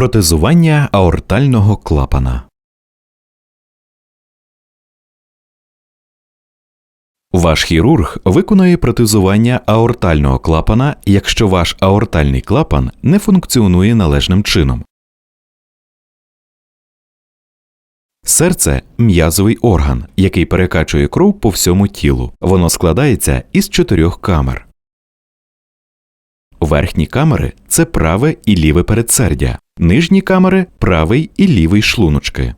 Протезування аортального клапана. Ваш хірург виконує протезування аортального клапана, якщо ваш аортальний клапан не функціонує належним чином. Серце м'язовий орган, який перекачує кров по всьому тілу. Воно складається із чотирьох камер. Верхні камери це праве і ліве передсердя, нижні камери правий і лівий шлуночки.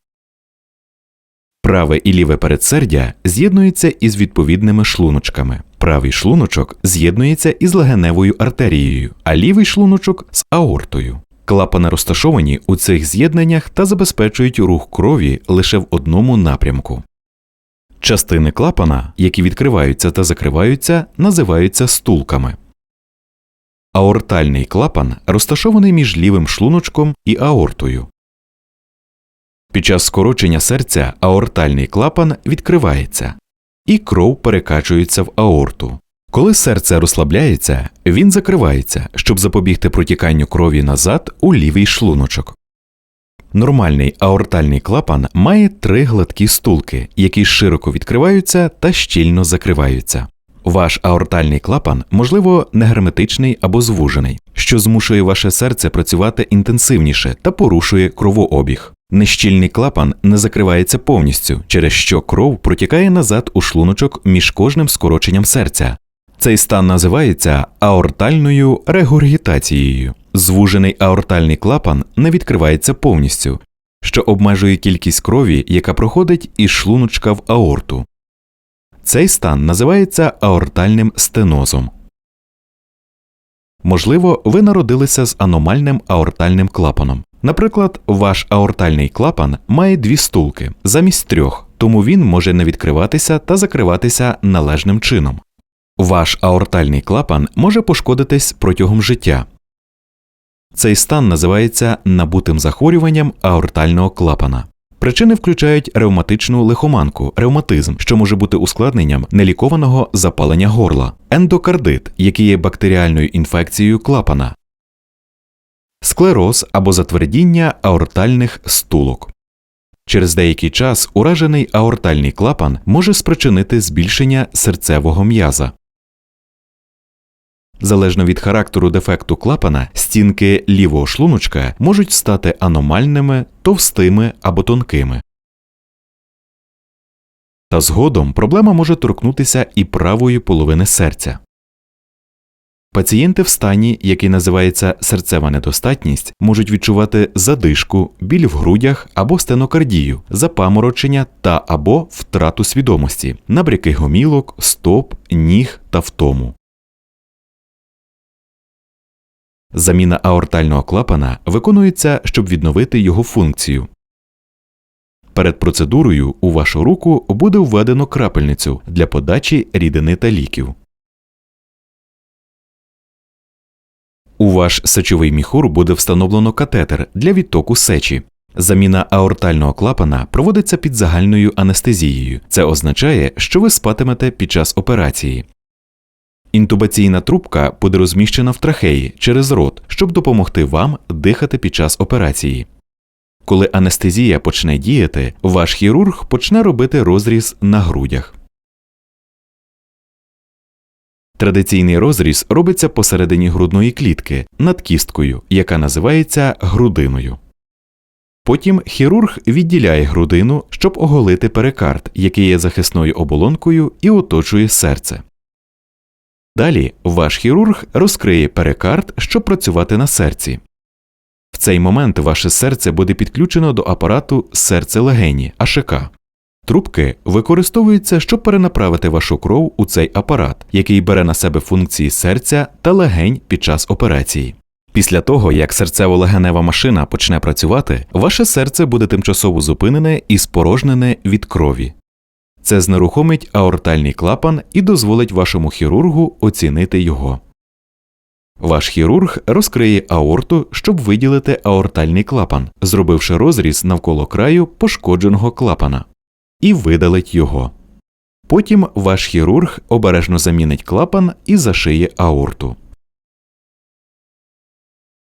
Праве і ліве передсердя з'єднуються із відповідними шлуночками. Правий шлуночок з'єднується із легеневою артерією, а лівий шлуночок з аортою. Клапани розташовані у цих з'єднаннях та забезпечують рух крові лише в одному напрямку. Частини клапана, які відкриваються та закриваються, називаються стулками. Аортальний клапан розташований між лівим шлуночком і аортою. Під час скорочення серця аортальний клапан відкривається, і кров перекачується в аорту. Коли серце розслабляється, він закривається, щоб запобігти протіканню крові назад у лівий шлуночок. Нормальний аортальний клапан має три гладкі стулки, які широко відкриваються та щільно закриваються. Ваш аортальний клапан, можливо, не герметичний або звужений, що змушує ваше серце працювати інтенсивніше та порушує кровообіг. Нещільний клапан не закривається повністю, через що кров протікає назад у шлуночок між кожним скороченням серця. Цей стан називається аортальною регургітацією. Звужений аортальний клапан не відкривається повністю, що обмежує кількість крові, яка проходить із шлуночка в аорту. Цей стан називається аортальним стенозом. Можливо, ви народилися з аномальним аортальним клапаном. Наприклад, ваш аортальний клапан має дві стулки замість трьох, тому він може не відкриватися та закриватися належним чином. Ваш аортальний клапан може пошкодитись протягом життя. Цей стан називається набутим захворюванням аортального клапана. Причини включають ревматичну лихоманку, ревматизм, що може бути ускладненням нелікованого запалення горла, ендокардит, який є бактеріальною інфекцією клапана, склероз або затвердіння аортальних стулок. Через деякий час уражений аортальний клапан може спричинити збільшення серцевого м'яза. Залежно від характеру дефекту клапана, стінки лівого шлуночка можуть стати аномальними, товстими або тонкими. Та згодом проблема може торкнутися і правої половини серця. Пацієнти в стані, який називається серцева недостатність, можуть відчувати задишку, біль в грудях або стенокардію, запаморочення та або втрату свідомості, набряки гомілок, стоп, ніг та втому. Заміна аортального клапана виконується, щоб відновити його функцію. Перед процедурою у вашу руку буде введено крапельницю для подачі рідини та ліків. У ваш сечовий міхур буде встановлено катетер для відтоку сечі. Заміна аортального клапана проводиться під загальною анестезією. Це означає, що ви спатимете під час операції. Інтубаційна трубка буде розміщена в трахеї через рот, щоб допомогти вам дихати під час операції. Коли анестезія почне діяти, ваш хірург почне робити розріз на грудях. Традиційний розріз робиться посередині грудної клітки над кісткою, яка називається грудиною. Потім хірург відділяє грудину, щоб оголити перикард, який є захисною оболонкою і оточує серце. Далі ваш хірург розкриє перикард, щоб працювати на серці. В цей момент ваше серце буде підключено до апарату серце легені АШК. Трубки використовуються, щоб перенаправити вашу кров у цей апарат, який бере на себе функції серця та легень під час операції. Після того, як серцево-легенева машина почне працювати, ваше серце буде тимчасово зупинене і спорожнене від крові. Це знерухомить аортальний клапан і дозволить вашому хірургу оцінити його. Ваш хірург розкриє аорту, щоб виділити аортальний клапан, зробивши розріз навколо краю пошкодженого клапана, і видалить його. Потім ваш хірург обережно замінить клапан і зашиє аорту.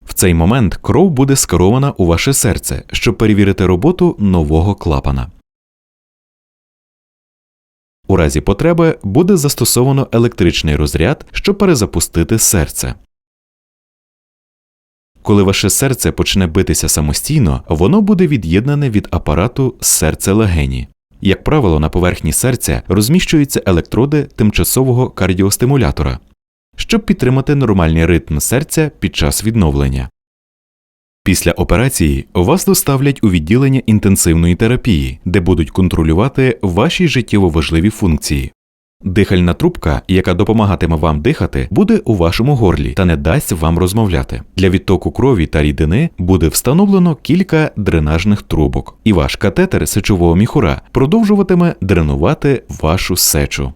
В цей момент кров буде скерована у ваше серце, щоб перевірити роботу нового клапана. У разі потреби буде застосовано електричний розряд, щоб перезапустити серце. Коли ваше серце почне битися самостійно, воно буде від'єднане від апарату серце легені. Як правило, на поверхні серця розміщуються електроди тимчасового кардіостимулятора, щоб підтримати нормальний ритм серця під час відновлення. Після операції вас доставлять у відділення інтенсивної терапії, де будуть контролювати ваші життєво важливі функції. Дихальна трубка, яка допомагатиме вам дихати, буде у вашому горлі та не дасть вам розмовляти. Для відтоку крові та рідини буде встановлено кілька дренажних трубок, і ваш катетер сечового міхура продовжуватиме дренувати вашу сечу.